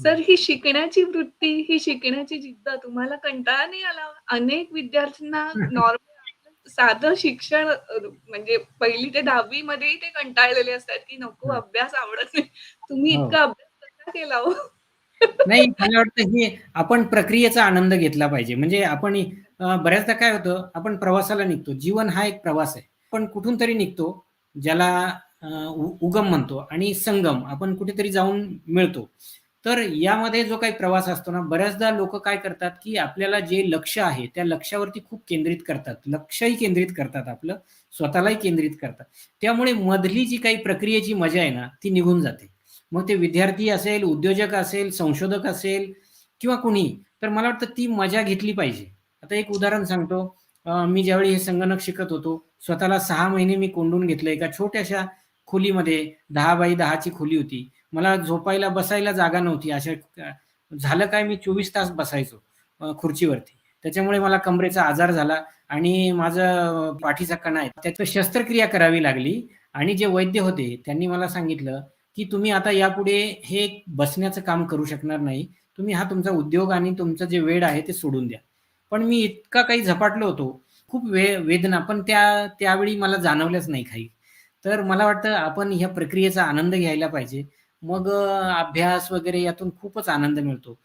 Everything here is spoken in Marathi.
सर ही शिकण्याची वृत्ती, ही शिकण्याची जिद्द तुम्हाला कंटाळा नाही आला? अनेक विद्यार्थ्यांना नॉर्मल साधं शिक्षण म्हणजे 1ली ते 10वी मध्येही ते कंटाळलेले असतात, की नको. अभ्यास आवडत नाही. तुम्ही हो. इतका अभ्यास कसा केला हो? नाही, मला वाटतं हे आपण प्रक्रियेचा आनंद घेतला पाहिजे. म्हणजे आपण बऱ्याचदा काय होतं, आपण प्रवासाला निघतो. जीवन हा एक प्रवास आहे. पण कुठून तरी निघतो, ज्याला उगम म्हणतो आणि संगम आपण कुठेतरी जाऊन मिळतो. तर यामध्ये जो काही प्रवास असतो ना, बऱ्याचदा लोक काय करतात, की आपल्याला जे लक्ष आहे, त्या लक्षावरती खूप केंद्रित करतात. लक्षही केंद्रित करतात आपलं, स्वतःलाही केंद्रित करतात. त्यामुळे मधली जी काही प्रक्रियेची मजा आहे ना, ती निघून जाते. मग ते विद्यार्थी असेल, उद्योजक असेल, संशोधक असेल किंवा कुणी तर मला वाटतं ती मजा घेतली पाहिजे. आता एक उदाहरण सांगतो. मी ज्यावेळी हे संगणक शिकत होतो, स्वतःला सहा महिने मी कोंडून घेतलं एका छोट्याशा खोलीमध्ये दहा बाय दहाची खोली होती. मला झोपायला, बसायला जागा नव्हती. अशा झालं काय मी 24 तास बसायचो खुर्चीवरती. त्याच्यामुळे मला कमरेचा आजार झाला आणि माझं पाठीचा कणा आहे, त्याचं शस्त्रक्रिया करावी लागली आणि जे वैद्य होते, त्यांनी मला सांगितलं, की "तुम्ही आता यापुढे हे बसण्याचं काम करू शकणार नाही. तुम्ही हा तुमचा उद्योग आणि तुमचं जे वेड आहे ते सोडून द्या." पण मी इतका काही झपाटलो होतो. खूप वे वेदना पण त्या त्यावेळी मला जाणवल्याच नाही काही. तर मला वाटतं आपण ह्या प्रक्रियेचा आनंद घ्यायला पाहिजे. मग अभ्यास वगैरे यातून खूपच आनंद मिळतो.